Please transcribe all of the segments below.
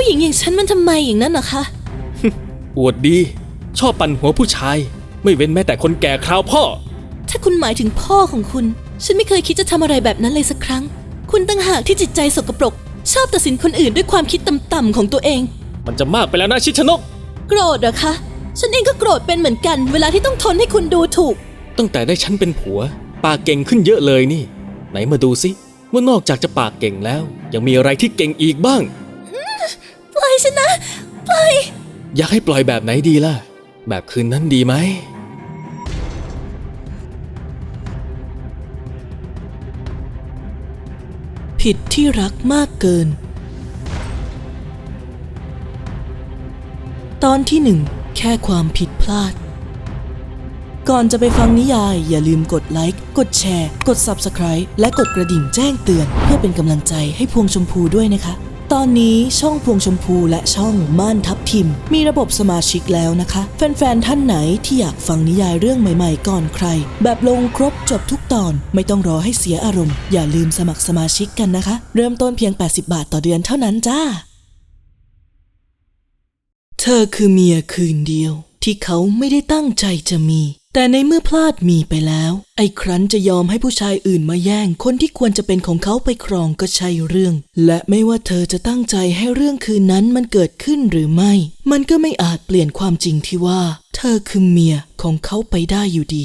ผู้หญิงอย่างฉันมันทำไมอย่างนั้นเหรอคะ อวดดี ชอบปั่นหัวผู้ชาย ไม่เว้นแม้แต่คนแก่คราวพ่อ ถ้าคุณหมายถึงพ่อของคุณ ฉันไม่เคยคิดจะทำอะไรแบบนั้นเลยสักครั้ง คุณตั้งหากที่จิตใจสกปรก ชอบตัดสินคนอื่นด้วยความคิดต่ำๆของตัวเอง มันจะมากไปแล้วนะชิชนก โกรธเหรอคะ ฉันเองก็โกรธเป็นเหมือนกัน เวลาที่ต้องทนให้คุณดูถูก ตั้งแต่ได้ฉันเป็นผัว ปากเก่งขึ้นเยอะเลยนี่ ไหนมาดูสิว่านอกจากจะปากเก่งแล้ว ยังมีอะไรที่เก่งอีกบ้างปล่อย ฉันนะ ปล่อย อยากให้ปล่อยแบบไหนดีล่ะ แบบคืนนั้นดีไหม ผิดที่รักมากเกิน ตอนที่หนึ่งแค่ความผิดพลาด ก่อนจะไปฟังนิยาย อย่าลืมกดไลค์ กดแชร์ กด Subscribe และกดกระดิ่งแจ้งเตือน เพื่อเป็นกำลังใจให้พวงชมพูด้วยนะคะ ตอนนี้ช่องพวงชมพูและช่องม่านทับทิม มีระบบสมาชิกแล้วนะคะ แฟนๆท่านไหนที่อยากฟังนิยายเรื่องใหม่ๆก่อนใคร แบบลงครบจบทุกตอนไม่ต้องรอให้เสียอารมณ์ อย่าลืมสมัครสมาชิกกันนะคะ เริ่มต้นเพียง 80 บาทต่อเดือนเท่านั้นจ้า เธอคือเมียคืนเดียวที่เขาไม่ได้ตั้งใจจะมีแต่ในเมื่อพลาดมีไปแล้ว ไอ้ครั้นจะยอมให้ผู้ชายอื่นมาแย่ง คนที่ควรจะเป็นของเขาไปครองก็ใช่เรื่อง และไม่ว่าเธอจะตั้งใจให้เรื่องคืนนั้นมันเกิดขึ้นหรือไม่ มันก็ไม่อาจเปลี่ยนความจริงที่ว่า เธอคือเมียของเขาไปได้อยู่ดี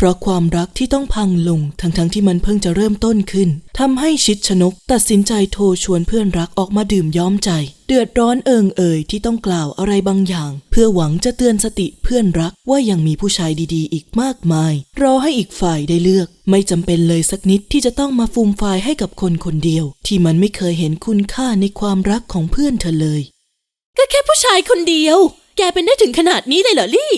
เพราะความรักที่ต้องพังลงทั้งๆทที่มันเพิ่งจะเริ่มต้นขึ้นทำให้ชิดชนกตัดสินใจโทรชวนเพื่อนรักออกมาดื่มย้อมใจ เดือดร้อนเอิงเอ่ยที่ต้องกล่าวอะไรบางอย่าง เพื่อหวังจะเตือนสติเพื่อนรักว่ายังมีผู้ชายดีๆ อีกมากมาย รอให้อีกฝ่ายได้เลือก ไม่จำเป็นเลยสักนิดที่จะต้องมาฟูมฟายให้กับคนคนเดียว ที่มันไม่เคยเห็นคุณค่าในความรักของเพื่อนเธอเลย ก็แค่ผู้ชายคนเดียว แกเป็นได้ถึงขนาดนี้เลยเหรอลี่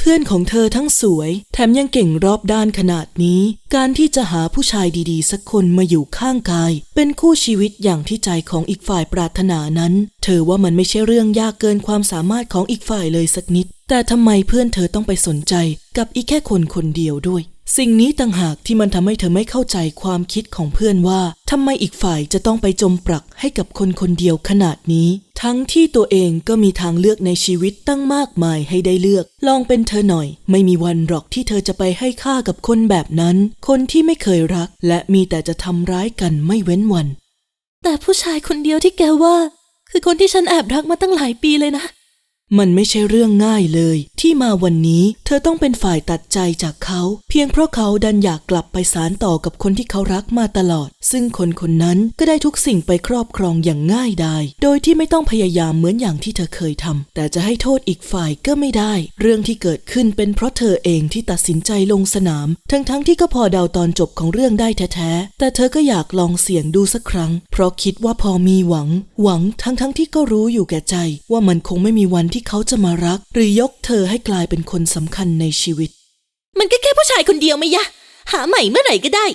เพื่อนของเธอทั้งสวย แถมยังเก่งรอบด้านขนาดนี้ การที่จะหาผู้ชายดีๆ สักคนมาอยู่ข้างกาย เป็นคู่ชีวิตอย่างที่ใจของอีกฝ่ายปรารถนานั้น เธอว่ามันไม่ใช่เรื่องยากเกินความสามารถของอีกฝ่ายเลยสักนิด แต่ทำไมเพื่อนเธอต้องไปสนใจ กับอีกแค่คนคนเดียวด้วย สิ่งนี้ต่างหากที่มันทำให้เธอไม่เข้าใจความคิดของเพื่อนว่าทำไมอีกฝ่ายจะต้องไปจมปลักให้กับคนคนเดียวขนาดนี้ ทั้งที่ตัวเองก็มีทางเลือกในชีวิตตั้งมากมายให้ได้เลือก ลองเป็นเธอหน่อย ไม่มีวันหรอกที่เธอจะไปให้ค่ากับคนแบบนั้น คนที่ไม่เคยรัก และมีแต่จะทำร้ายกันไม่เว้นวัน แต่ผู้ชายคนเดียวที่แกว่า คือคนที่ฉันแอบรักมาตั้งหลายปีเลยนะ มันไม่ใช่เรื่องง่ายเลย ที่มาวันนี้เธอต้องเป็นฝ่ายตัดใจจากเขา เพียงเพราะเขาดันอยากกลับไปสารต่อกับคนที่เขารักมาตลอด ซึ่งคนคนนั้นก็ได้ทุกสิ่งไปครอบครองอย่างง่ายดายโดยที่ไม่ต้องพยายามเหมือนอย่างที่เธอเคยทำแต่จะให้โทษอีกฝ่ายก็ไม่ได้ เรื่องที่เกิดขึ้นเป็นเพราะเธอเองที่ตัดสินใจลงสนาม ทั้งๆทที่ก็พอเดาตอนจบของเรื่องได้แท้ๆแต่เธอก็อยากลองเสี่ยงดูสักครั้ง เพราะคิดว่าพอมีหวัง หวังทั้งๆทที่ก็รู้อยู่แก่ใจ ว่ามันคงไม่มีวันที่เขาจะมารัก หรือยกเธอให้กลายเป็นคนสำคัญในชีวิต มันก็แค่ผู้ชายคนเดียวไม่ยะ หาใหม่เมื่อไหร่ก็ได้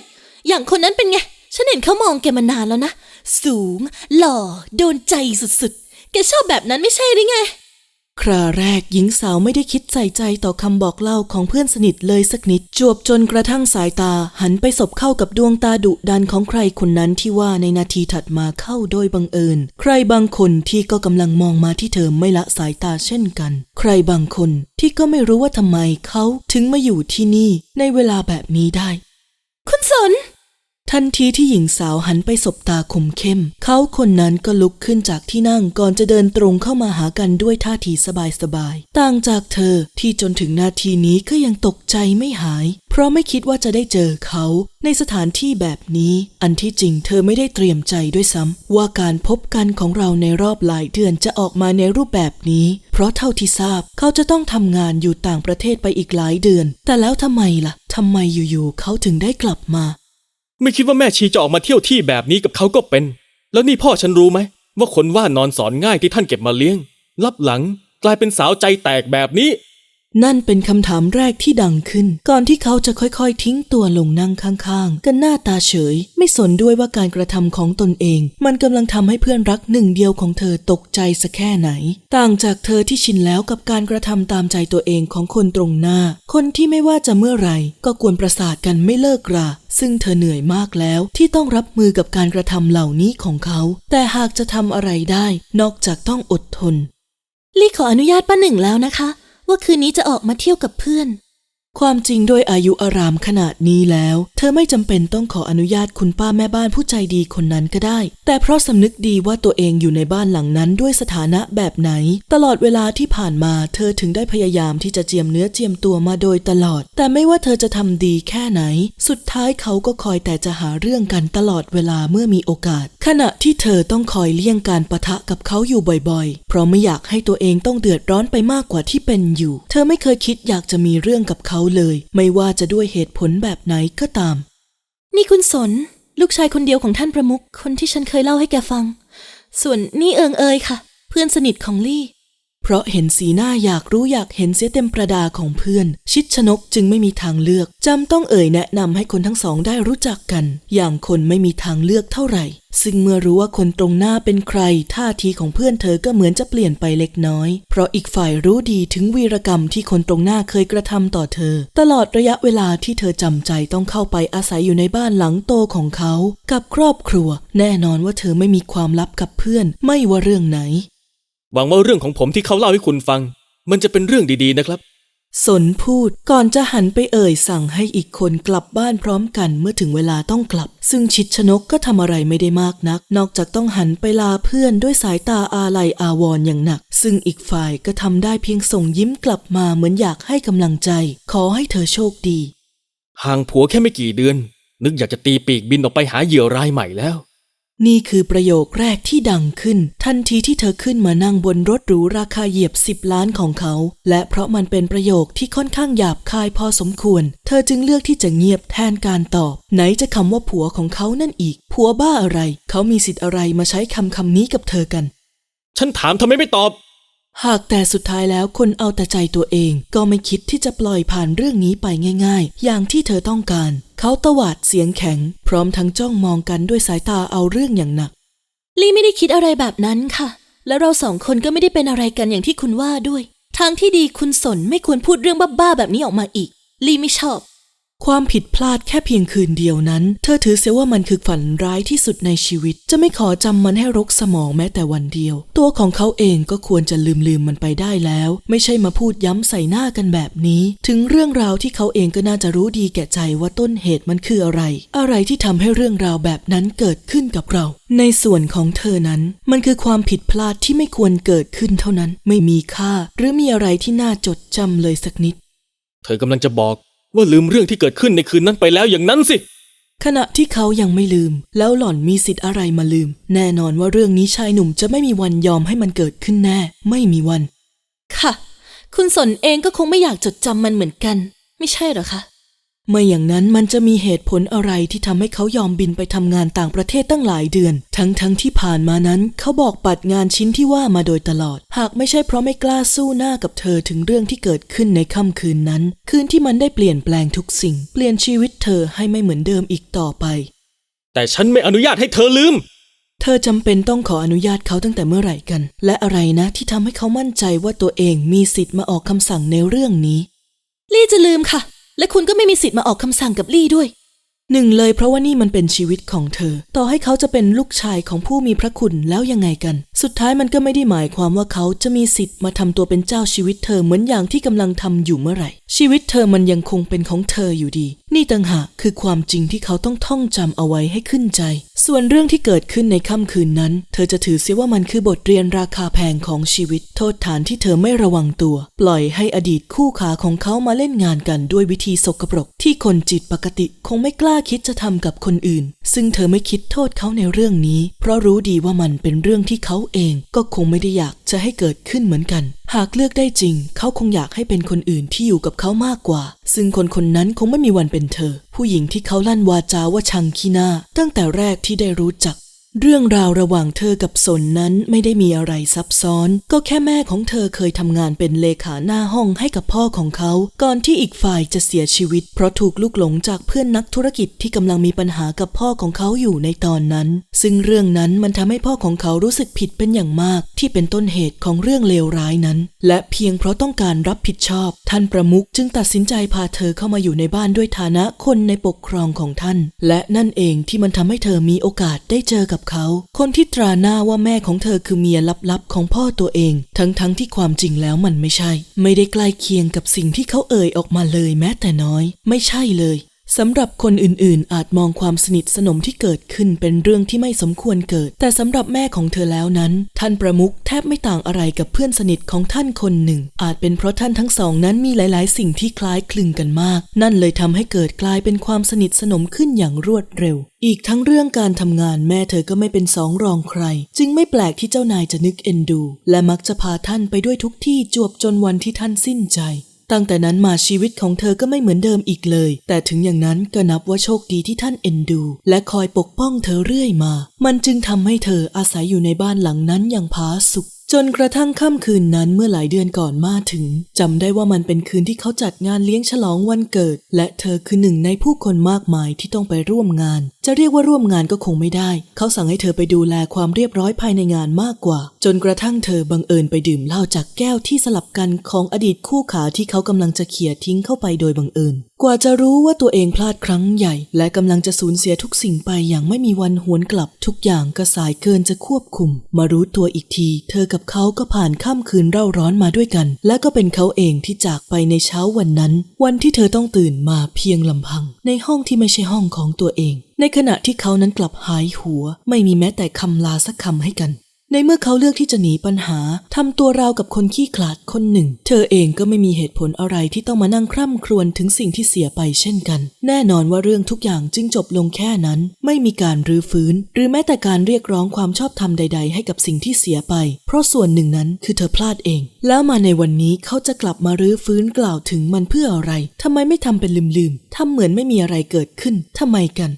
อย่างคนนั้นเป็นไง ฉันเห็นเขามองแกมานานแล้วนะ สูง หล่อ โดนใจสุดๆ แกชอบแบบนั้นไม่ใช่หรือไง คราแรกหญิงสาวไม่ได้คิดใส่ใจต่อคำบอกเล่าของเพื่อนสนิทเลยสักนิด จวบจนกระทั่งสายตาหันไปสบเข้ากับดวงตาดุดันของใครคนนั้นที่ว่าในนาทีถัดมาเข้าโดยบังเอิญ ใครบางคนที่ก็กำลังมองมาที่เธอไม่ละสายตาเช่นกัน ใครบางคนที่ก็ไม่รู้ว่าทำไมเขาถึงมาอยู่ที่นี่ในเวลาแบบนี้ได้ คุณสน ทันทีที่หญิงสาวหันไปสบตาคมเข้ม เขาคนนั้นก็ลุกขึ้นจากที่นั่งก่อนจะเดินตรงเข้ามาหากันด้วยท่าทีสบายๆ ต่างจากเธอที่จนถึงนาทีนี้ก็ยังตกใจไม่หาย เพราะไม่คิดว่าจะได้เจอเขา ในสถานที่แบบนี้ อันที่จริงเธอไม่ได้เตรียมใจด้วยซ้ำว่าการพบกันของเราในรอบหลายเดือนจะออกมาในรูปแบบนี้ เพราะเท่าที่ทราบเขาจะต้องทำงานอยู่ต่างประเทศไปอีกหลายเดือน แต่แล้วทำไมล่ะทำไมอยู่ๆเขาถึงได้กลับมา ไม่คิดว่าแม่ชีจะออกมาเที่ยวที่แบบนี้กับเขาก็เป็น แล้วนี่พ่อฉันรู้ไหมว่าคนว่านอนสอนง่ายที่ท่านเก็บมาเลี้ยงรับหลังกลายเป็นสาวใจแตกแบบนี้ นั่นเป็นคำถามแรกที่ดังขึ้น ก่อนที่เขาจะค่อยๆ ทิ้งตัวลงนั่งข้างๆ กันหน้าตาเฉย ไม่สนด้วยว่าการกระทำของตนเอง มันกำลังทำให้เพื่อนรักหนึ่งเดียวของเธอตกใจสักแค่ไหน ต่างจากเธอที่ชินแล้วกับการกระทำตามใจตัวเองของคนตรงหน้า คนที่ไม่ว่าจะเมื่อไหร่ก็กวนประสาทกันไม่เลิกราซึ่งเธอเหนื่อยมากแล้วที่ต้องรับมือกับการกระทำเหล่านี้ของเขา แต่หากจะทำอะไรได้ นอกจากต้องอดทน ลี่ขออนุญาตป้าหนึ่งแล้วนะคะ ว่าคืนนี้จะออกมาเที่ยวกับเพื่อน ความจริงด้วยอายุอารามขนาดนี้แล้ว เธอไม่จำเป็นต้องขออนุญาตคุณป้าแม่บ้านผู้ใจดีคนนั้นก็ได้ แต่เพราะสำนึกดีว่าตัวเองอยู่ในบ้านหลังนั้นด้วยสถานะแบบไหน ตลอดเวลาที่ผ่านมา เธอถึงได้พยายามที่จะเจียมเนื้อเจียมตัวมาโดยตลอด แต่ไม่ว่าเธอจะทำดีแค่ไหน สุดท้ายเขาก็คอยแต่จะหาเรื่องกันตลอดเวลาเมื่อมีโอกาส ขณะที่เธอต้องคอยเลี่ยงการปะทะกับเขาอยู่บ่อยๆ เพราะไม่อยากให้ตัวเองต้องเดือดร้อนไปมากกว่าที่เป็นอยู่ เธอไม่เคยคิดอยากจะมีเรื่องกับเขาเลย ไม่ว่าจะด้วยเหตุผลแบบไหนก็ตาม นี่คุณสน ลูกชายคนเดียวของท่านประมุขคนที่ฉันเคยเล่าให้แกฟัง ส่วนนี่เอิงเอยค่ะ เพื่อนสนิทของลี่ เพราะเห็นสีหน้าอยากรู้อยากเห็นเสียเต็มประดาของเพื่อน ชิดชนกจึงไม่มีทางเลือกจำต้องเอ่ยแนะนำให้คนทั้งสองได้รู้จักกัน อย่างคนไม่มีทางเลือกเท่าไหร่ ซึ่งเมื่อรู้ว่าคนตรงหน้าเป็นใคร ท่าทีของเพื่อนเธอก็เหมือนจะเปลี่ยนไปเล็กน้อย เพราะอีกฝ่ายรู้ดีถึงวีรกรรมที่คนตรงหน้าเคยกระทำต่อเธอ ตลอดระยะเวลาที่เธอจำใจต้องเข้าไปอาศัยอยู่ในบ้านหลังโตของเขา กับครอบครัว แน่นอนว่าเธอไม่มีความลับกับเพื่อน ไม่ว่าเรื่องไหน หวังว่าเรื่องของผมที่เขาเล่าให้คุณฟัง มันจะเป็นเรื่องดีๆนะครับ สนพูดก่อนจะหันไปเอ่ยสั่งให้อีกคนกลับบ้านพร้อมกันเมื่อถึงเวลาต้องกลับ ซึ่งชิดชนกก็ทำอะไรไม่ได้มากนัก นอกจากต้องหันไปลาเพื่อนด้วยสายตาอาลัยอาวรณ์อย่างหนัก ซึ่งอีกฝ่ายก็ทำได้เพียงส่งยิ้มกลับมาเหมือนอยากให้กำลังใจ ขอให้เธอโชคดี ห่างผัวแค่ไม่กี่เดือน นึกอยากจะตีปีกบินออกไปหาเหยื่อรายใหม่แล้ว นี่คือประโยคแรกที่ดังขึ้น ทันทีที่เธอขึ้นมานั่งบนรถหรูราคาเหยียบสิบล้านของเขา และเพราะมันเป็นประโยคที่ค่อนข้างหยาบคายพอสมควร เธอจึงเลือกที่จะเงียบแทนการตอบ ไหนจะคำว่าผัวของเขานั่นอีก ผัวบ้าอะไร เขามีสิทธิ์อะไรมาใช้คำคำนี้กับเธอกัน ฉันถามทำไมไม่ตอบ หากแต่สุดท้ายแล้วคนเอาแต่ใจตัวเอง ก็ไม่คิดที่จะปล่อยผ่านเรื่องนี้ไปง่าย ๆ อย่างที่เธอต้องการ เขาตวาดเสียงแข็ง พร้อมทั้งจ้องมองกันด้วยสายตาเอาเรื่องอย่างหนัก ลี่ไม่ได้คิดอะไรแบบนั้นค่ะ แล้วเราสองคนก็ไม่ได้เป็นอะไรกันอย่างที่คุณว่าด้วย ทางที่ดีคุณสนไม่ควรพูดเรื่องบ้าๆแบบนี้ออกมาอีก ลี่ไม่ชอบ ความผิดพลาดแค่เพียงคืนเดียวนั้น เธอถือเสียว่ามันคือฝันร้ายที่สุดในชีวิต จะไม่ขอจำมันให้รกสมองแม้แต่วันเดียว ตัวของเขาเองก็ควรจะลืมลืมมันไปได้แล้ว ไม่ใช่มาพูดย้ำใส่หน้ากันแบบนี้ ถึงเรื่องราวที่เขาเองก็น่าจะรู้ดีแก่ใจว่าต้นเหตุมันคืออะไร อะไรที่ทำให้เรื่องราวแบบนั้นเกิดขึ้นกับเรา ในส่วนของเธอนั้น มันคือความผิดพลาดที่ไม่ควรเกิดขึ้นเท่านั้น ไม่มีค่า หรือมีอะไรที่น่าจดจำเลยสักนิด เธอกำลังจะบอก ว่าลืมเรื่องที่เกิดขึ้นในคืนนั้นไปแล้วอย่างนั้นสิ ขณะที่เขายังไม่ลืม แล้วหล่อนมีสิทธิ์อะไรมาลืม แน่นอนว่าเรื่องนี้ชายหนุ่มจะไม่มีวันยอมให้มันเกิดขึ้นแน่ ไม่มีวัน ค่ะ คุณสนเองก็คงไม่อยากจดจำมันเหมือนกัน ไม่ใช่เหรอคะ ไม่อย่างนั้นมันจะมีเหตุผลอะไรที่ทำให้เขายอมบินไปทำงานต่างประเทศตั้งหลายเดือน ทั้งทั้งที่ผ่านมานั้น เขาบอกปัดงานชิ้นที่ว่ามาโดยตลอด หากไม่ใช่เพราะไม่กล้าสู้หน้ากับเธอถึงเรื่องที่เกิดขึ้นในค่ำคืนนั้น คืนที่มันได้เปลี่ยนแปลงทุกสิ่ง เปลี่ยนชีวิตเธอให้ไม่เหมือนเดิมอีกต่อไป แต่ฉันไม่อนุญาตให้เธอลืม เธอจำเป็นต้องขออนุญาตเขาตั้งแต่เมื่อไหร่กัน และอะไรนะที่ทำให้เขามั่นใจว่าตัวเองมีสิทธิ์มาออกคำสั่งในเรื่องนี้ ลี่จะลืมค่ะ และคุณก็ไม่มีสิทธิ์มาออกคำสั่งกับลี่ด้วย หนึ่งเลยเพราะว่านี่มันเป็นชีวิตของเธอ ต่อให้เขาจะเป็นลูกชายของผู้มีพระคุณแล้วยังไงกัน สุดท้ายมันก็ไม่ได้หมายความว่าเขาจะมีสิทธิ์มาทำตัวเป็นเจ้าชีวิตเธอเหมือนอย่างที่กำลังทำอยู่เมื่อไหร่ ชีวิตเธอมันยังคงเป็นของเธออยู่ดี นี่ต่างหากคือความจริงที่เขาต้องท่องจำเอาไว้ให้ขึ้นใจ ส่วนเรื่องที่เกิดขึ้นในค่ำคืนนั้น เธอจะถือเสียว่ามันคือบทเรียนราคาแพงของชีวิต โทษฐานที่เธอไม่ระวังตัว ปล่อยให้อดีตคู่ขาของเขามาเล่นงานกันด้วยวิธีสกปรก ที่คนจิตปกติคงไม่กล้าคิดจะทำกับคนอื่น ซึ่งเธอไม่คิดโทษเขาในเรื่องนี้ เพราะรู้ดีว่ามันเป็นเรื่องที่เขาเองก็คงไม่ได้อยากจะให้เกิดขึ้นเหมือนกัน หากเลือกได้จริง เขาคงอยากให้เป็นคนอื่นที่อยู่กับเขามากกว่า ซึ่งคนคนนั้นคงไม่มีวันเป็นเธอ ผู้หญิงที่เขาลั่นวาจาว่าชังคีนาตั้งแต่แรกที่ได้รู้จัก เรื่องราวระหว่างเธอกับสนนั้นไม่ได้มีอะไรซับซ้อน ก็แค่แม่ของเธอเคยทำงานเป็นเลขาหน้าห้องให้กับพ่อของเขา ก่อนที่อีกฝ่ายจะเสียชีวิต เพราะถูกลูกหลงจากเพื่อนนักธุรกิจที่กำลังมีปัญหากับพ่อของเขาอยู่ในตอนนั้น ซึ่งเรื่องนั้นมันทำให้พ่อของเขารู้สึกผิดเป็นอย่างมาก ที่เป็นต้นเหตุของเรื่องเลวร้ายนั้น และเพียงเพราะต้องการรับผิดชอบ ท่านประมุขจึงตัดสินใจพาเธอเข้ามาอยู่ในบ้านด้วยฐานะคนในปกครองของท่าน และนั่นเองที่มันทำให้เธอมีโอกาสได้เจอกับเขา คนที่ตราหน้าว่าแม่ของเธอคือเมียลับๆของพ่อตัวเอง ทั้งๆทที่ความจริงแล้วมันไม่ใช่ ไม่ได้ใกล้เคียงกับสิ่งที่เขาเอ่ยออกมาเลยแม้แต่น้อย ไม่ใช่เลย สำหรับคนอื่นๆ อาจมองความสนิทสนมที่เกิดขึ้นเป็นเรื่องที่ไม่สมควรเกิด แต่สำหรับแม่ของเธอแล้วนั้น ท่านประมุขแทบไม่ต่างอะไรกับเพื่อนสนิทของท่านคนหนึ่ง อาจเป็นเพราะท่านทั้งสองนั้นมีหลายๆ สิ่งที่คล้ายคลึงกันมาก นั่นเลยทำให้เกิดกลายเป็นความสนิทสนมขึ้นอย่างรวดเร็ว อีกทั้งเรื่องการทำงานแม่เธอก็ไม่เป็นสองรองใคร จึงไม่แปลกที่เจ้านายจะนึกเอ็นดู และมักจะพาท่านไปด้วยทุกที่จวบจนวันที่ท่านสิ้นใจ ตั้งแต่นั้นมาชีวิตของเธอก็ไม่เหมือนเดิมอีกเลย แต่ถึงอย่างนั้นก็นับว่าโชคดีที่ท่านเอ็นดู และคอยปกป้องเธอเรื่อยมา มันจึงทำให้เธออาศัยอยู่ในบ้านหลังนั้นอย่างผาสุกจนกระทั่งค่ำคืนนั้นเมื่อหลายเดือนก่อนมาถึงจำได้ว่ามันเป็นคืนที่เขาจัดงานเลี้ยงฉลองวันเกิด และเธอคือหนึ่งในผู้คนมากมายที่ต้องไปร่วมงาน จะเรียกว่าร่วมงานก็คงไม่ได้ เขาสั่งให้เธอไปดูแลความเรียบร้อยภายในงานมากกว่า จนกระทั่งเธอบังเอิญไปดื่มเหล้าจากแก้วที่สลับกันของอดีตคู่ขาที่เขากำลังจะเขี่ยทิ้งเข้าไปโดยบังเอิญ กว่าจะรู้ว่าตัวเองพลาดครั้งใหญ่ และกำลังจะสูญเสียทุกสิ่งไปอย่างไม่มีวันหวนกลับ ทุกอย่างก็สายเกินจะควบคุม มารู้ตัวอีกที เธอกับเขาก็ผ่านค่ำคืนเร่าร้อนมาด้วยกัน และก็เป็นเขาเองที่จากไปในเช้าวันนั้น วันที่เธอต้องตื่นมาเพียงลำพัง ในห้องที่ไม่ใช่ห้องของตัวเอง ในขณะที่เขานั้นกลับหายหัว ไม่มีแม้แต่คำลาสักคำให้กัน ในเมื่อเขาเลือกที่จะหนีปัญหาทำตัวราวกับคนขี้ขลาดคนหนึ่ง เธอเองก็ไม่มีเหตุผลอะไรที่ต้องมานั่งคร่ำครวญถึงสิ่งที่เสียไปเช่นกัน แน่นอนว่าเรื่องทุกอย่างจึงจบลงแค่นั้น ไม่มีการรื้อฟื้น หรือแม้แต่การเรียกร้องความชอบธรรมใด ๆ ให้กับสิ่งที่เสียไป เพราะส่วนหนึ่งนั้นคือเธอพลาดเอง แล้วมาในวันนี้เขาจะกลับมารื้อฟื้นกล่าวถึงมันเพื่ออะไรทำไมไม่ทำเป็นลืมๆทำเหมือนไม่มีอะไรเกิดขึ้นทำไมกัน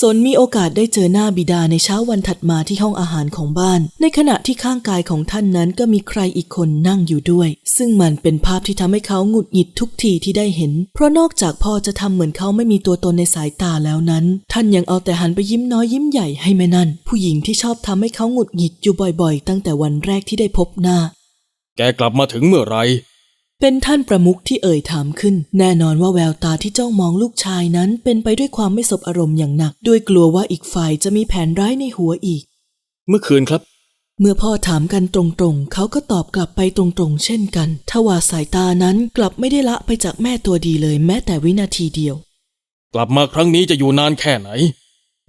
สนมีโอกาสได้เจอหน้าบิดาในเช้าวันถัดมาที่ห้องอาหารของบ้าน ในขณะที่ข้างกายของท่านนั้นก็มีใครอีกคนนั่งอยู่ด้วย ซึ่งมันเป็นภาพที่ทำให้เขาหงุดหงิดทุกทีที่ได้เห็น เพราะนอกจากพ่อจะทำเหมือนเขาไม่มีตัวตนในสายตาแล้วนั้น ท่านยังเอาแต่หันไปยิ้มน้อยยิ้มใหญ่ให้แม่นั่น ผู้หญิงที่ชอบทำให้เขาหงุดหงิดอยู่บ่อยๆ ตั้งแต่วันแรกที่ได้พบหน้า แกกลับมาถึงเมื่อไหร เป็นท่านประมุขที่เอ่ยถามขึ้น แน่นอนว่าแววตาที่จ้องมองลูกชายนั้นเป็นไปด้วยความไม่สบอารมณ์อย่างหนัก ด้วยกลัวว่าอีกฝ่ายจะมีแผนร้ายในหัวอีก เมื่อคืนครับ เมื่อพ่อถามกันตรงๆ เขาก็ตอบกลับไปตรงๆ เช่นกัน ทว่าสายตานั้นกลับไม่ได้ละไปจากแม่ตัวดีเลยแม้แต่วินาทีเดียว กลับมาครั้งนี้จะอยู่นานแค่ไหน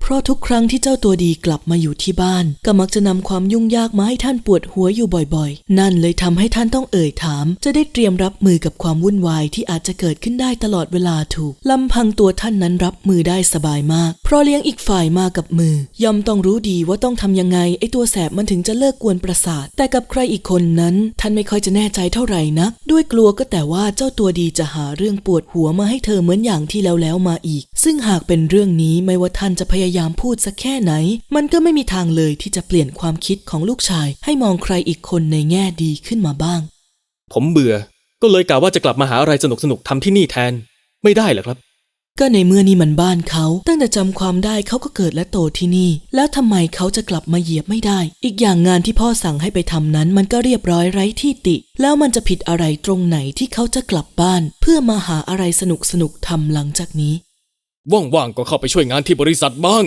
เพราะทุกครั้งที่เจ้าตัวดีกลับมาอยู่ที่บ้าน ก็มักจะนำความยุ่งยากมาให้ท่านปวดหัวอยู่บ่อยๆ นั่นเลยทำให้ท่านต้องเอ่ยถาม จะได้เตรียมรับมือกับความวุ่นวายที่อาจจะเกิดขึ้นได้ตลอดเวลาถูกลำพังตัวท่านนั้นรับมือได้สบายมาก เพราะเลี้ยงอีกฝ่ายมากับมือ ย่อมต้องรู้ดีว่าต้องทำยังไงไอ้ตัวแสบมันถึงจะเลิกกวนประสาท แต่กับใครอีกคนนั้น ท่านไม่ค่อยจะแน่ใจเท่าไหร่นัก ด้วยกลัวก็แต่ว่าเจ้าตัวดีจะหาเรื่องปวดหัวมาให้เธอเหมือนอย่างที่แล้วแล้วมาอีก ซึ่งหากเป็นเรื่องนี้ไม่ว่าท่านจะพยายามพูดสักแค่ไหน มันก็ไม่มีทางเลยที่จะเปลี่ยนความคิดของลูกชาย ให้มองใครอีกคนในแง่ดีขึ้นมาบ้าง ผมเบื่อ ก็เลยกะว่าจะกลับมาหาอะไรสนุกสนุกๆทำที่นี่แทน ไม่ได้เหรอครับ ก็ในเมื่อนี่มันบ้านเขา ตั้งแต่จำความได้เขาก็เกิดและโตที่นี่ แล้วทำไมเขาจะกลับมาเหยียบไม่ได้ อีกอย่างงานที่พ่อสั่งให้ไปทำนั้น มันก็เรียบร้อยไร้ที่ติ แล้วมันจะผิดอะไรตรงไหนที่เขาจะกลับบ้าน เพื่อมาหาอะไรสนุกสนุกๆทำหลังจากนี้ ว่างๆก็เข้าไปช่วยงานที่บริษัทบ้าง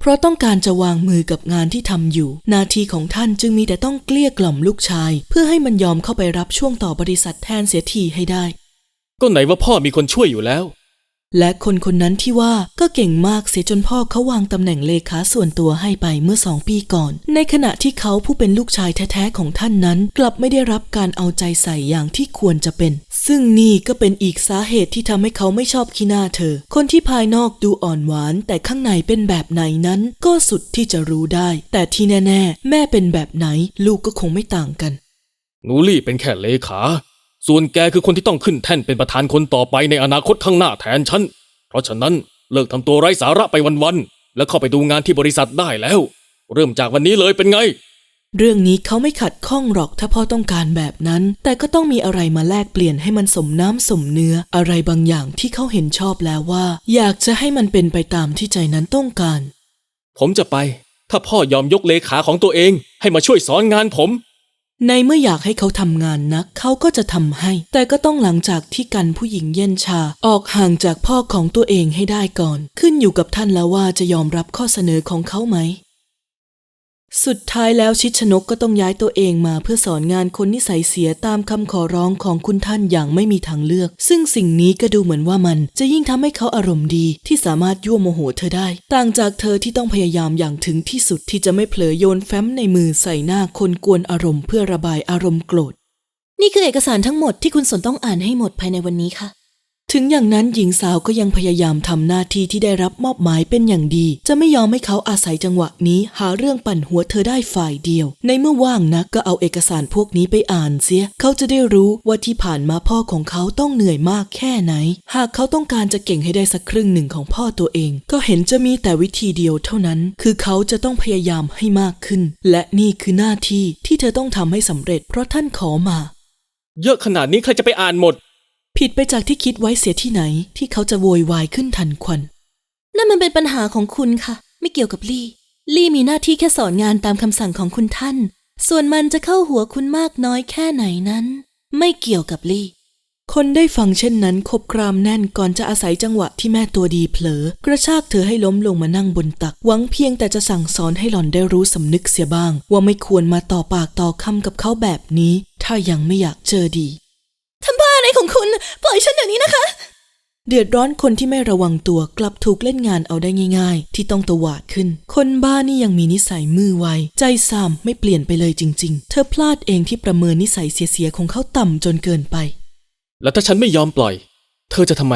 เพราะต้องการจะวางมือกับงานที่ทำอยู่หนาทีของท่านจึงมีแต่ต้องเกลี้ยกล่อมลูกชาย เพื่อให้มันยอมเข้าไปรับช่วงต่อบริษัทแทนเสียทีให้ได้ ก็ไหนว่าพ่อมีคนช่วยอยู่แล้ว และคนคนนั้นที่ว่าก็เก่งมากเสียจนพ่อเขาวางตำแหน่งเลขาส่วนตัวให้ไปเมื่อสองปีก่อน ในขณะที่เขาผู้เป็นลูกชายแท้ๆของท่านนั้น กลับไม่ได้รับการเอาใจใส่อย่างที่ควรจะเป็น ซึ่งนี่ก็เป็นอีกสาเหตุที่ทำให้เขาไม่ชอบขี้หน้าเธอ คนที่ภายนอกดูอ่อนหวานแต่ข้างในเป็นแบบไหนนั้น ก็สุดที่จะรู้ได้ แต่ที่แน่ ๆ แม่เป็นแบบไหน ลูกก็คงไม่ต่างกัน นูลี่เป็นแค่เลขา ส่วนแกคือคนที่ต้องขึ้นแท่นเป็นประธานคนต่อไปในอนาคตข้างหน้าแทนฉัน เพราะฉะนั้นเลิกทำตัวไร้สาระไปวันๆ แล้วเข้าไปดูงานที่บริษัทได้แล้ว เริ่มจากวันนี้เลยเป็นไง เรื่องนี้เขาไม่ขัดข้องหรอกถ้าพ่อต้องการแบบนั้น แต่ก็ต้องมีอะไรมาแลกเปลี่ยนให้มันสมน้ำสมเนื้ออะไรบางอย่างที่เขาเห็นชอบแล้วว่า อยากจะให้มันเป็นไปตามที่ใจนั้นต้องการ ผมจะไป ถ้าพ่อยอมยกเลขาของตัวเอง ให้มาช่วยสอนงานผม ในเมื่ออยากให้เขาทำงานนัก เขาก็จะทำให้ แต่ก็ต้องหลังจากที่กันผู้หญิงเย็นชา ออกห่างจากพ่อของตัวเองให้ได้ก่อน ขึ้นอยู่กับท่านแล้วว่าจะยอมรับข้อเสนอของเขาไหม สุดท้ายแล้วชิดชนกก็ต้องย้ายตัวเองมาเพื่อสอนงานคนนิสัยเสียตามคำขอร้องของคุณท่านอย่างไม่มีทางเลือก ซึ่งสิ่งนี้ก็ดูเหมือนว่ามันจะยิ่งทำให้เขาอารมณ์ดีที่สามารถยั่วโมโหเธอได้ ต่างจากเธอที่ต้องพยายามอย่างถึงที่สุดที่จะไม่เผลอโยนแฟ้มในมือใส่หน้าคนกวนอารมณ์เพื่อระบายอารมณ์โกรธ นี่คือเอกสารทั้งหมดที่คุณสนต้องอ่านให้หมดภายในวันนี้ค่ะ ถึงอย่างนั้นหญิงสาวก็ยังพยายามทำหน้าที่ที่ได้รับมอบหมายเป็นอย่างดี จะไม่ยอมให้เขาอาศัยจังหวะนี้ หาเรื่องปั่นหัวเธอได้ฝ่ายเดียว ในเมื่อว่างนักก็เอาเอกสารพวกนี้ไปอ่านเสีย เขาจะได้รู้ว่าที่ผ่านมาพ่อของเขาต้องเหนื่อยมากแค่ไหน หากเขาต้องการจะเก่งให้ได้สักครึ่งหนึ่งของพ่อตัวเอง ก็เห็นจะมีแต่วิธีเดียวเท่านั้น คือเขาจะต้องพยายามให้มากขึ้น และนี่คือหน้าที่ที่เธอต้องทำให้สำเร็จ เพราะท่านขอมา เยอะขนาดนี้ใครจะไปอ่านหมด ผิดไปจากที่คิดไว้เสียที่ไหนที่เขาจะโวยวายขึ้นทันควัน นั่นมันเป็นปัญหาของคุณค่ะ ไม่เกี่ยวกับลี่ ลี่มีหน้าที่แค่สอนงานตามคำสั่งของคุณท่าน ส่วนมันจะเข้าหัวคุณมากน้อยแค่ไหนนั้น ไม่เกี่ยวกับลี่ คนได้ฟังเช่นนั้นคบกรามแน่นก่อนจะอาศัยจังหวะที่แม่ตัวดีเผลอกระชากเธอให้ล้มลงมานั่งบนตัก หวังเพียงแต่จะสั่งสอนให้หล่อนได้รู้สำนึกเสียบ้าง ว่าไม่ควรมาต่อปากต่อคำกับเขาแบบนี้ ถ้ายังไม่อยากเจอดีทำบ้าอะไรของคุณ ปล่อยฉันเดี๋ยวนี้นะคะ เดือดร้อนคนที่ไม่ระวังตัวกลับถูกเล่นงานเอาได้ง่าย ๆ ที่ต้องตวาดขึ้น คนบ้านี่ยังมีนิสัยมือไว ใจซามไม่เปลี่ยนไปเลยจริง ๆ เธอพลาดเองที่ประเมินนิสัยเสียๆของเขาต่ำจนเกินไป แล้วถ้าฉันไม่ยอมปล่อย เธอจะทำไม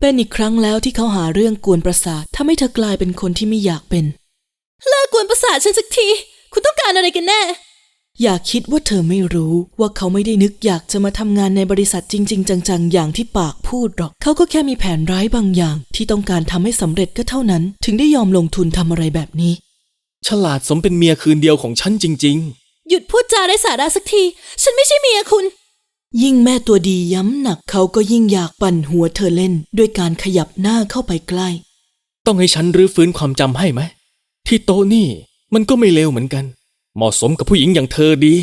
เป็นอีกครั้งแล้วที่เขาหาเรื่องกวนประสาททำให้เธอกลายเป็นคนที่ไม่อยากเป็น เลิกกวนประสาทฉันสักที คุณต้องการอะไรกันแน่ อย่าคิดว่าเธอไม่รู้ว่าเขาไม่ได้นึกอยากจะมาทำงานในบริษัทจริง ๆ จังๆ อย่างที่ปากพูดหรอก เขาก็แค่มีแผนร้ายบางอย่าง ที่ต้องการทำให้สำเร็จก็เท่านั้น ถึงได้ยอมลงทุนทำอะไรแบบนี้ ฉลาดสมเป็นเมียคืนเดียวของฉันจริง หยุดพูดจาไร้สาระสักที ฉันไม่ใช่เมียคุณ ยิ่งแม่ตัวดีย้ำหนักเขาก็ยิ่งอยากปั่นหัวเธอเล่น ด้วยการขยับหน้าเข้าไปใกล้ ๆ ต้องให้ฉันรื้อฟื้นความจำให้ไหม ที่โต๊ะนี่มันก็ไม่เลวเหมือนกัน เหมาะสมกับผู้หญิงอย่างเธอดี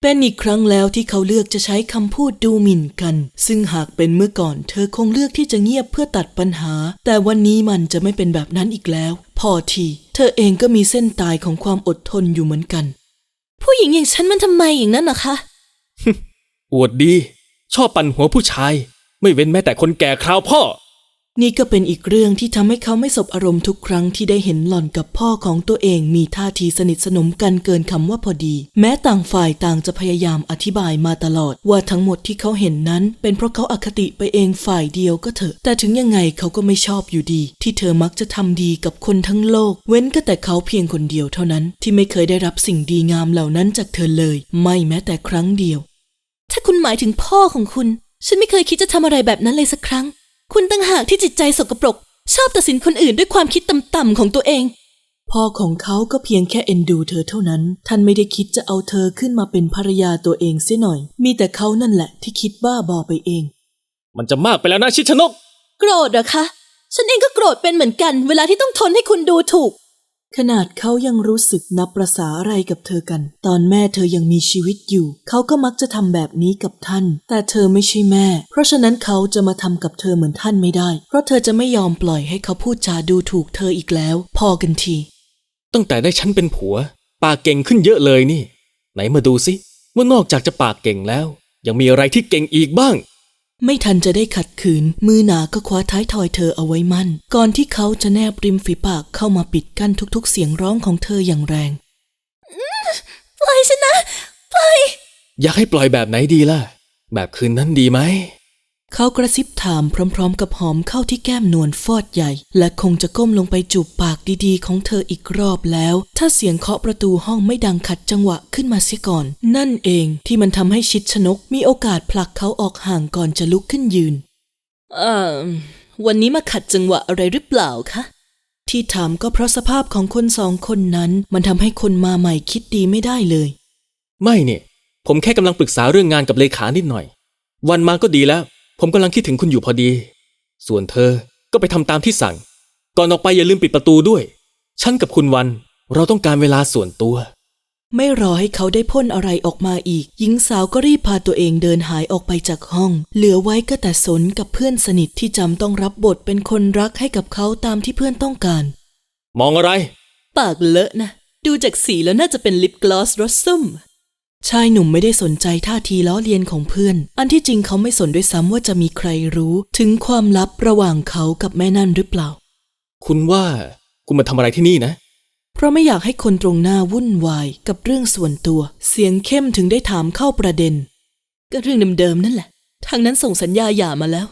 เป็นอีกครั้งแล้วที่เขาเลือกจะใช้คำพูดดูหมิ่นกัน ซึ่งหากเป็นเมื่อก่อน เธอคงเลือกที่จะเงียบเพื่อตัดปัญหา แต่วันนี้มันจะไม่เป็นแบบนั้นอีกแล้ว พอที เธอเองก็มีเส้นตายของความอดทนอยู่เหมือนกัน ผู้หญิงอย่างฉันมันทำไมอย่างนั้นนะคะ อวดดี ชอบปั่นหัวผู้ชาย ไม่เว้นแม้แต่คนแก่คราวพ่อ นี่ก็เป็นอีกเรื่องที่ทำให้เขาไม่สบอารมณ์ทุกครั้งที่ได้เห็นหล่อนกับพ่อของตัวเองมีท่าทีสนิทสนมกันเกินคำว่าพอดี แม้ต่างฝ่ายต่างจะพยายามอธิบายมาตลอด ว่าทั้งหมดที่เขาเห็นนั้น เป็นเพราะเขาอคติไปเองฝ่ายเดียวก็เถอะ แต่ถึงยังไงเขาก็ไม่ชอบอยู่ดี ที่เธอมักจะทำดีกับคนทั้งโลก เว้นก็แต่เขาเพียงคนเดียวเท่านั้น ที่ไม่เคยได้รับสิ่งดีงามเหล่านั้นจากเธอเลย ไม่แม้แต่ครั้งเดียว ถ้าคุณหมายถึงพ่อของคุณ ฉันไม่เคยคิดจะทำอะไรแบบนั้นเลยสักครั้ง คุณตั้งหากที่จิตใจสกปรก ชอบตัดสินคนอื่นด้วยความคิดต่ำๆของตัวเอง พ่อของเขาก็เพียงแค่เอ็นดูเธอเท่านั้น ท่านไม่ได้คิดจะเอาเธอขึ้นมาเป็นภรรยาตัวเองเสียหน่อย มีแต่เขานั่นแหละที่คิดบ้าบอไปเอง มันจะมากไปแล้วนะชิดชนก โกรธเหรอคะ ฉันเองก็โกรธเป็นเหมือนกัน เวลาที่ต้องทนให้คุณดูถูก ขนาดเขายังรู้สึกนับประษาอะไรกับเธอกัน ตอนแม่เธอยังมีชีวิตอยู่ เขาก็มักจะทำแบบนี้กับท่าน แต่เธอไม่ใช่แม่ เพราะฉะนั้นเขาจะมาทำกับเธอเหมือนท่านไม่ได้ เพราะเธอจะไม่ยอมปล่อยให้เขาพูดจาดูถูกเธออีกแล้ว พอกันที ตั้งแต่ได้ฉันเป็นผัว ปากเก่งขึ้นเยอะเลยนี่ ไหนมาดูสิว่านอกจากจะปากเก่งแล้ว ยังมีอะไรที่เก่งอีกบ้าง ไม่ทันจะได้ขัดขืน มือหนาก็คว้าท้ายทอยเธอเอาไว้มั่น ก่อนที่เขาจะแนบริมฝีปากเข้ามาปิดกั้นทุกๆ เสียงร้องของเธออย่างแรงปล่อยฉันนะปล่อยอยากให้ปล่อยแบบไหนดีล่ะ แบบคืนนั้นดีไหม เขากระซิบถามพร้อมๆ กับหอมเข้าที่แก้มนวลฟอดใหญ่ และคงจะก้มลงไปจูบปากดีๆ ของเธออีกรอบแล้ว ถ้าเสียงเคาะประตูห้องไม่ดังขัดจังหวะขึ้นมาเสียก่อน นั่นเองที่มันทำให้ชิดชนกมีโอกาสผลักเขาออกห่างก่อนจะลุกขึ้นยืน เอ่อ วันนี้มาขัดจังหวะอะไรหรือเปล่าคะที่ถามก็เพราะสภาพของคนสองคนนั้น มันทำให้คนมาใหม่คิดดีไม่ได้เลย ไม่เนี่ย ผมแค่กำลังปรึกษาเรื่องงานกับเลขานิดหน่อย วันมาก็ดีแล้ว ผมกำลังคิดถึงคุณอยู่พอดี ส่วนเธอก็ไปทำตามที่สั่ง ก่อนออกไปอย่าลืมปิดประตูด้วย ฉันกับคุณวันเราต้องการเวลาส่วนตัว ไม่รอให้เขาได้พ่นอะไรออกมาอีก หญิงสาวก็รีบพาตัวเองเดินหายออกไปจากห้อง เหลือไว้ก็แต่สนกับเพื่อนสนิทที่จำต้องรับบทเป็นคนรักให้กับเขาตามที่เพื่อนต้องการ มองอะไร ปากเลอะนะ ดูจากสีแล้วน่าจะเป็นลิปกลอสรสส้ม ชายหนุ่มไม่ได้สนใจท่าทีล้อเลียนของเพื่อน อันที่จริงเขาไม่สนด้วยซ้ำว่าจะมีใครรู้ ถึงความลับระหว่างเขากับแม่นั่นหรือเปล่า คุณว่าคุณมาทำอะไรที่นี่นะ เพราะไม่อยากให้คนตรงหน้าวุ่นวายกับเรื่องส่วนตัว เสียงเข้มถึงได้ถามเข้าประเด็น ก็เรื่องเดิมๆนั่นแหละ ทางนั้นส่งสัญญาหย่ามาแล้ว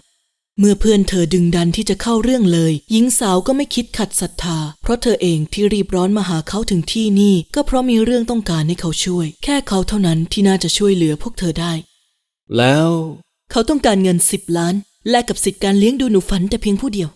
เมื่อเพื่อนเธอดึงดันที่จะเข้าเรื่องเลย หญิงสาวก็ไม่คิดขัดศรัทธา เพราะเธอเองที่รีบร้อนมาหาเขาถึงที่นี่ ก็เพราะมีเรื่องต้องการให้เขาช่วย แค่เขาเท่านั้นที่น่าจะช่วยเหลือพวกเธอได้ แล้ว เขาต้องการเงินสิบล้าน แลกกับสิทธิการเลี้ยงดูหนูฝันแต่เพียงผู้เดียว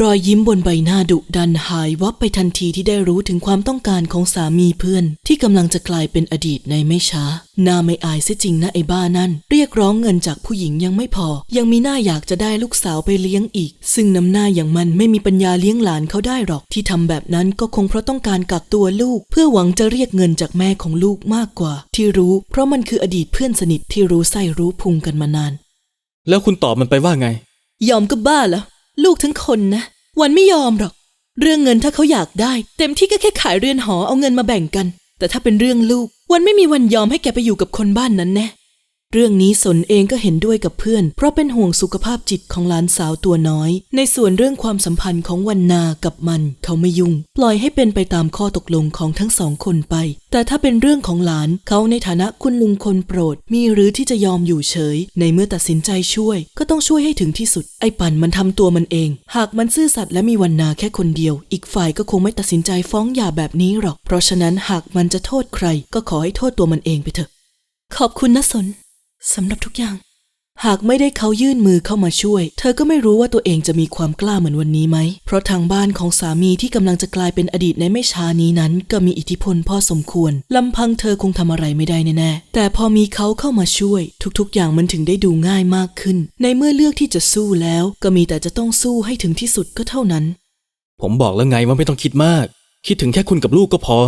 รอยยิ้มบนใบหน้าดุดันหายวับไปทันทีที่ได้รู้ถึงความต้องการของสามีเพื่อน ที่กำลังจะกลายเป็นอดีตในไม่ช้าหน้าไม่อายเสียจริงนะไอ้บ้านั่น เรียกร้องเงินจากผู้หญิงยังไม่พอ ยังมีหน้าอยากจะได้ลูกสาวไปเลี้ยงอีก ซึ่งน้ำหน้าอย่างมันไม่มีปัญญาเลี้ยงหลานเขาได้หรอกที่ทำแบบนั้นก็คงเพราะต้องการกักตัวลูก เพื่อหวังจะเรียกเงินจากแม่ของลูกมากกว่า ที่รู้เพราะมันคืออดีตเพื่อนสนิทที่รู้ไส้รู้พุงกันมานาน แล้วคุณตอบมันไปว่าไง ยอมก็บ้าแล้ว ลูกทั้งคนนะ วันไม่ยอมหรอก เรื่องเงินถ้าเขาอยากได้ เต็มที่ก็แค่ขายเรือนหอเอาเงินมาแบ่งกัน แต่ถ้าเป็นเรื่องลูก วันไม่มีวันยอมให้แกไปอยู่กับคนบ้านนั้นแน่ เรื่องนี้สนเองก็เห็นด้วยกับเพื่อน เพราะเป็นห่วงสุขภาพจิตของหลานสาวตัวน้อย ในส่วนเรื่องความสัมพันธ์ของวันนากับมัน เขาไม่ยุ่ง ปล่อยให้เป็นไปตามข้อตกลงของทั้งสองคนไป แต่ถ้าเป็นเรื่องของหลานเขาในฐานะคุณลุงคนโปรด มีหรือที่จะยอมอยู่เฉย ในเมื่อตัดสินใจช่วย ก็ต้องช่วยให้ถึงที่สุด ไอ้ปั่นมันทำตัวมันเอง หากมันซื่อสัตย์และมีวันนาแค่คนเดียว อีกฝ่ายก็คงไม่ตัดสินใจฟ้องหย่าแบบนี้หรอก เพราะฉะนั้นหากมันจะโทษใคร ก็ขอให้โทษตัวมันเองไปเถอะ ขอบคุณนะสน สำหรับทุกอย่าง หากไม่ได้เขายื่นมือเข้ามาช่วย เธอก็ไม่รู้ว่าตัวเองจะมีความกล้าเหมือนวันนี้ไหม เพราะทางบ้านของสามีที่กำลังจะกลายเป็นอดีตในไม่ช้านี้นั้น ก็มีอิทธิพลพอสมควรลำพังเธอคงทำอะไรไม่ได้แน่ๆแต่พอมีเขาเข้ามาช่วย ทุกๆ อย่างมันถึงได้ดูง่ายมากขึ้น ในเมื่อเลือกที่จะสู้แล้ว ก็มีแต่จะต้องสู้ให้ถึงที่สุดก็เท่านั้น ผมบอกแล้วไงว่าไม่ต้องคิดมาก คิดถึงแค่คุณกับลูกก็พอ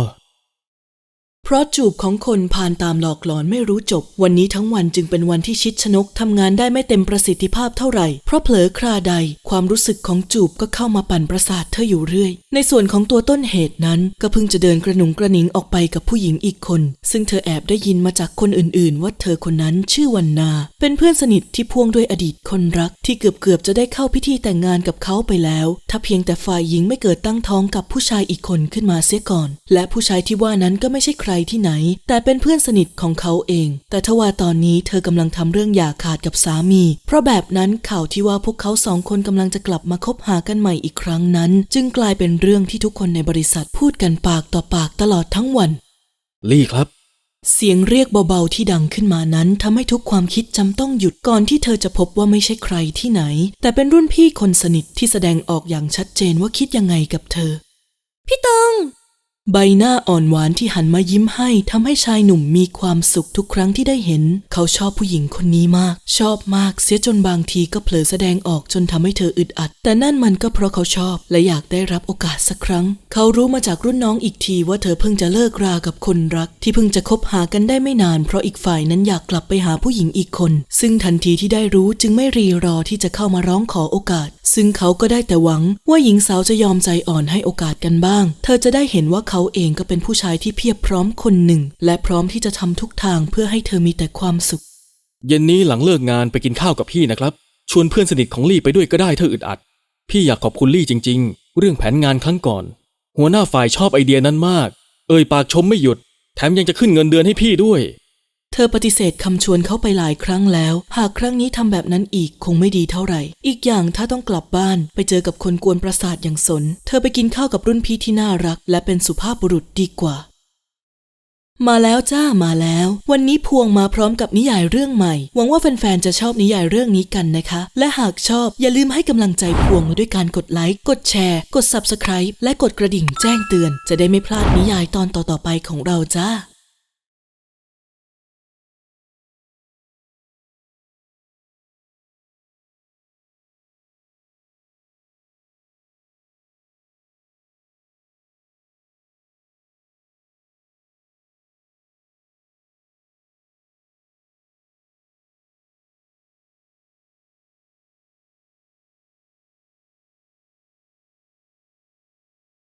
เพราะจูบของคนผ่านตามหลอกหลอนไม่รู้จบ วันนี้ทั้งวันจึงเป็นวันที่ชิดชนกทำงานได้ไม่เต็มประสิทธิภาพเท่าไหร่ เพราะเผลอคราใด ความรู้สึกของจูบก็เข้ามาปั่นประสาทเธออยู่เรื่อย ในส่วนของตัวต้นเหตุนั้น ก็เพิ่งจะเดินกระหนุงกระหนิงออกไปกับผู้หญิงอีกคน ซึ่งเธอแอบได้ยินมาจากคนอื่นๆ ว่าเธอคนนั้นชื่อวันนา เป็นเพื่อนสนิทที่พ่วงด้วยอดีตคนรัก ที่เกือบๆจะได้เข้าพิธีแต่งงานกับเขาไปแล้ว ถ้าเพียงแต่ฝ่ายหญิงไม่เกิดตั้งท้องกับผู้ชายอีกคนขึ้นมาเสียก่อน และผู้ชายที่ว่านั้นก็ไม่ใช่ใครที่ไหน แต่เป็นเพื่อนสนิทของเขาเอง แต่ทว่าตอนนี้เธอกำลังทำเรื่องหย่าขาดกับสามี เพราะแบบนั้นข่าวที่ว่าพวกเขาสองคนกำลังจะกลับมาคบหากันใหม่อีกครั้งนั้น จึงกลายเป็นเรื่องที่ทุกคนในบริษัทพูดกันปากต่อปากตลอดทั้งวัน ลี่ครับ เสียงเรียกเบาๆที่ดังขึ้นมานั้นทำให้ทุกความคิดจำต้องหยุดก่อนที่เธอจะพบว่าไม่ใช่ใครที่ไหน แต่เป็นรุ่นพี่คนสนิทที่แสดงออกอย่างชัดเจนว่าคิดยังไงกับเธอ พี่ตอง ใบหน้าอ่อนหวานที่หันมายิ้มให้ทำให้ชายหนุ่มมีความสุขทุกครั้งที่ได้เห็น เขาชอบผู้หญิงคนนี้มาก ชอบมากเสียจนบางทีก็เผลอแสดงออกจนทำให้เธออึดอัด แต่นั่นมันก็เพราะเขาชอบและอยากได้รับโอกาสสักครั้ง เขารู้มาจากรุ่นน้องอีกทีว่าเธอเพิ่งจะเลิกรากับคนรัก ที่เพิ่งจะคบหากันได้ไม่นาน เพราะอีกฝ่ายนั้นอยากกลับไปหาผู้หญิงอีกคน ซึ่งทันทีที่ได้รู้จึงไม่รีรอที่จะเข้ามาร้องขอโอกาส ซึ่งเขาก็ได้แต่หวังว่าหญิงสาวจะยอมใจอ่อนให้โอกาสกันบ้าง เธอจะได้เห็นว่าเขาเองก็เป็นผู้ชายที่เพียบพร้อมคนหนึ่ง และพร้อมที่จะทำทุกทางเพื่อให้เธอมีแต่ความสุข เย็นนี้หลังเลิกงานไปกินข้าวกับพี่นะครับ ชวนเพื่อนสนิทของลี่ไปด้วยก็ได้เธออึดอัด พี่อยากขอบคุณลี่จริง ๆ เรื่องแผนงานครั้งก่อน หัวหน้าฝ่ายชอบไอเดียนั้นมาก เอ่ยปากชมไม่หยุด แถมยังจะขึ้นเงินเดือนให้พี่ด้วย เธอปฏิเสธคำชวนเขาไปหลายครั้งแล้ว หากครั้งนี้ทำแบบนั้นอีกคงไม่ดีเท่าไหร่ อีกอย่างถ้าต้องกลับบ้านไปเจอกับคนกวนประสาทอย่างสน เธอไปกินข้าวกับรุ่นพี่ที่น่ารัก และเป็นสุภาพบุรุษดีกว่า มาแล้วจ้ามาแล้ว วันนี้พวงมาพร้อมกับนิยายเรื่องใหม่ หวังว่าแฟนๆจะชอบนิยายเรื่องนี้กันนะคะ และหากชอบอย่าลืมให้กำลังใจพวงมาด้วยการกดไลค์กดแชร์ กด Subscribe และกดกระดิ่งแจ้งเตือน จะได้ไม่พลาดนิยายตอนต่อๆไปของเราจ้า